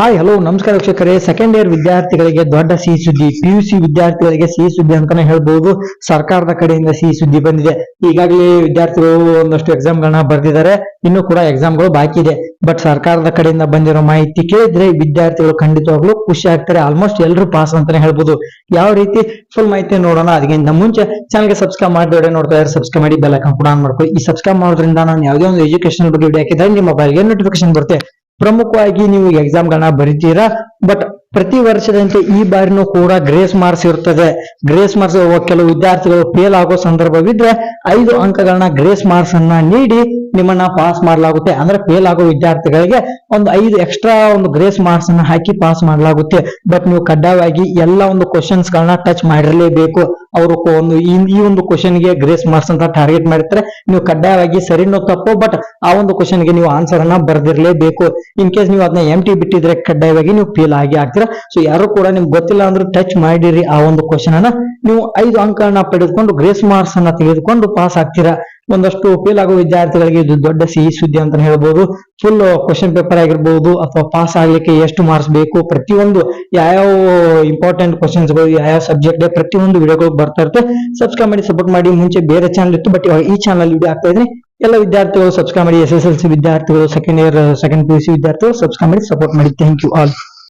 Hi hello ನಮಸ್ಕಾರ ವೀಕ್ಷಕರೇ. Second year ವಿದ್ಯಾರ್ಥಿಗಳಿಗೆ ದೊಡ್ಡ ಸಿಹಿ ಸುದ್ದಿ ಪಿಯುಸಿ ವಿದ್ಯಾರ್ಥಿಗಳಿಗೆ ಸಿಹಿ ಸುದ್ದಿ ಅಂತಾನೆ ಹೇಳ್ಬಹುದು ಸರ್ಕಾರದ ಕಡೆಯಿಂದ ಸಿಹಿ ಸುದ್ದಿ ಬಂದಿದೆ. ಈಗಾಗಲೇ ವಿದ್ಯಾರ್ಥಿಗಳು ಒಂದಷ್ಟು ಎಕ್ಸಾಮ್ ಗಳನ್ನ ಬರೆದಿದ್ದಾರೆ. ಇನ್ನು ಕೂಡ ಎಕ್ಸಾಮ್ಗಳು ಬಾಕಿ ಇದೆ. ಬಟ್ ಸರ್ಕಾರದ ಕಡೆಯಿಂದ ಬಂದಿರೋ ಮಾಹಿತಿ ಕೇಳಿದ್ರೆ ವಿದ್ಯಾರ್ಥಿಗಳು ಖಂಡಿತವಾಗ್ಲೂ ಖುಷಿ ಆಗ್ತಾರೆ. ಆಲ್ಮೋಸ್ಟ್ ಎಲ್ಲರೂ ಪಾಸ್ ಅಂತಾನೆ ಹೇಳ್ಬೋದು. ಯಾವ ರೀತಿ? ಫುಲ್ ಮಾಹಿತಿ ನೋಡೋಣ. ಅದಕ್ಕಿಂತ ಮುಂಚೆ ಚಾನಲ್ಗೆ ಸಬ್ಸ್ಕ್ರೈಬ್ ಮಾಡಿ ವಿಡಿಯೋ ನೋಡ್ತಾ ಇದ್ದಾರೆ ಸಬ್ಸ್ಕ್ರೈಬ್ ಮಾಡಿ ಬೆಲ್ ಐಕಾನ್ ಕೂಡ ಆನ್ ಮಾಡ್ಕೊಳ್ಳಿ. ಈ ಸಬ್ಸ್ಕ್ರೈಬ್ ಮಾಡೋದ್ರಿಂದ ನಾನು ಯಾವುದೇ ಒಂದು ಎಜುಕೇಶನ್ ಬಗ್ಗೆ ವಿಡಿಯೋ ಹಾಕಿದ್ರೆ ನಿಮ್ಮ ಮೊಬೈಲ್ಗೆ ನೋಟಿಫಿಕೇಶನ್ ಬರುತ್ತೆ. ಪ್ರಮುಖವಾಗಿ ನೀವು ಎಕ್ಸಾಮ್ ಗಳನ್ನ ಬರಿತೀರಾ? ಬಟ್ ಪ್ರತಿ ವರ್ಷದಂತೆ ಈ ಬಾರಿನೂ ಕೂಡ ಗ್ರೇಸ್ ಮಾರ್ಕ್ಸ್ ಇರ್ತದೆ. ಗ್ರೇಸ್ ಮಾರ್ಕ್ಸ್ ಕೆಲವು ವಿದ್ಯಾರ್ಥಿಗಳು ಫೇಲ್ ಆಗೋ ಸಂದರ್ಭವಿದ್ರೆ ಐದು ಅಂಕಗಳನ್ನ ಗ್ರೇಸ್ ಮಾರ್ಕ್ಸ್ ಅನ್ನ ನೀಡಿ ನಿಮ್ಮನ್ನ ಪಾಸ್ ಮಾಡಲಾಗುತ್ತೆ. ಅಂದ್ರೆ ಫೇಲ್ ಆಗೋ ವಿದ್ಯಾರ್ಥಿಗಳಿಗೆ ಒಂದು ಐದು ಎಕ್ಸ್ಟ್ರಾ ಒಂದು ಗ್ರೇಸ್ ಮಾರ್ಕ್ಸ್ ಅನ್ನ ಹಾಕಿ ಪಾಸ್ ಮಾಡಲಾಗುತ್ತೆ. ಬಟ್ ನೀವು ಕಡ್ಡಾಯವಾಗಿ ಎಲ್ಲ ಒಂದು ಕ್ವಶನ್ಸ್ ಗಳನ್ನ ಟಚ್ ಮಾಡಿರಲೇಬೇಕು. ಅವರು ಒಂದು ಈ ಒಂದು ಕ್ವಶನ್ಗೆ ಗ್ರೇಸ್ ಮಾರ್ಕ್ಸ್ ಅಂತ ಟಾರ್ಗೆಟ್ ಮಾಡಿರ್ತಾರೆ. ನೀವು ಕಡ್ಡಾಯವಾಗಿ ಸರಿನೋ ತಪ್ಪು ಬಟ್ ಆ ಒಂದು ಕ್ವಶನ್ಗೆ ನೀವು ಆನ್ಸರ್ ಅನ್ನ ಬರೆದಿರಲೇಬೇಕು. ಇನ್ ಕೇಸ್ ನೀವು ಅದನ್ನ ಎಂ ಟಿ ಬಿಟ್ಟಿದ್ರೆ ಕಡ್ಡಾಯವಾಗಿ ನೀವು ಫೇಲ್ ಆಗಿ ಆಗ್ತೀರಾ. ಸೊ ಯಾರು ಕೂಡ ನಿಮ್ಗೆ ಗೊತ್ತಿಲ್ಲ ಅಂದ್ರೆ ಟಚ್ ಮಾಡಿರಿ ಆ ಒಂದು ಕ್ವಶನ್ ಅನ್ನ. ನೀವು ಐದು ಅಂಕಗಳನ್ನ ಪಡೆದುಕೊಂಡು ಗ್ರೇಸ್ ಮಾರ್ಕ್ಸ್ ಅನ್ನ ತೆಗೆದುಕೊಂಡು ಪಾಸ್ ಆಗ್ತೀರಾ. ಒಂದಷ್ಟು ಫೇಲ್ ಆಗೋ ವಿದ್ಯಾರ್ಥಿಗಳಿಗೆ ಇದು ದೊಡ್ಡ ಸಿಹಿ ಸುದ್ದಿ ಅಂತ ಹೇಳ್ಬೋದು. ಫುಲ್ ಕ್ವಶನ್ ಪೇಪರ್ ಆಗಿರ್ಬೋದು ಅಥವಾ ಪಾಸ್ ಆಗ್ಲಿಕ್ಕೆ ಎಷ್ಟು ಮಾರ್ಕ್ಸ್ ಬೇಕು, ಪ್ರತಿಯೊಂದು ಯಾವ ಇಂಪಾರ್ಟೆಂಟ್ ಕ್ವಶನ್ಸ್ಗಳು ಯಾವ ಸಬ್ಜೆಕ್ಟ್ ಪ್ರತಿಯೊಂದು ವಿಡಿಯೋಗಳು ಬರ್ತಾ ಇರುತ್ತೆ. ಸಬ್ಸ್ಕ್ರೈಬ್ ಮಾಡಿ ಸಪೋರ್ಟ್ ಮಾಡಿ. ಮುಂಚೆ ಬೇರೆ ಚಾನಲ್ ಇತ್ತು ಬಟ್ ಇವಾಗ ಈ ಚಾನಲ್ ವಿಡಿಯೋ ಆಗ್ತಾ ಇದ್ರೆ ಎಲ್ಲ ವಿದ್ಯಾರ್ಥಿಗಳು ಸಬ್ಸ್ಕ್ರೈಬ್ ಮಾಡಿ ಎಸ್ ಎಸ್ ಎಲ್ ಸಿ ವಿದ್ಯಾರ್ಥಿಗಳು second year second P U C ವಿದ್ಯಾರ್ಥಿಗಳು ಸಬ್ಸ್ಕ್ರೈಬ್ ಮಾಡಿ ಸಪೋರ್ಟ್ ಮಾಡಿ. Thank you all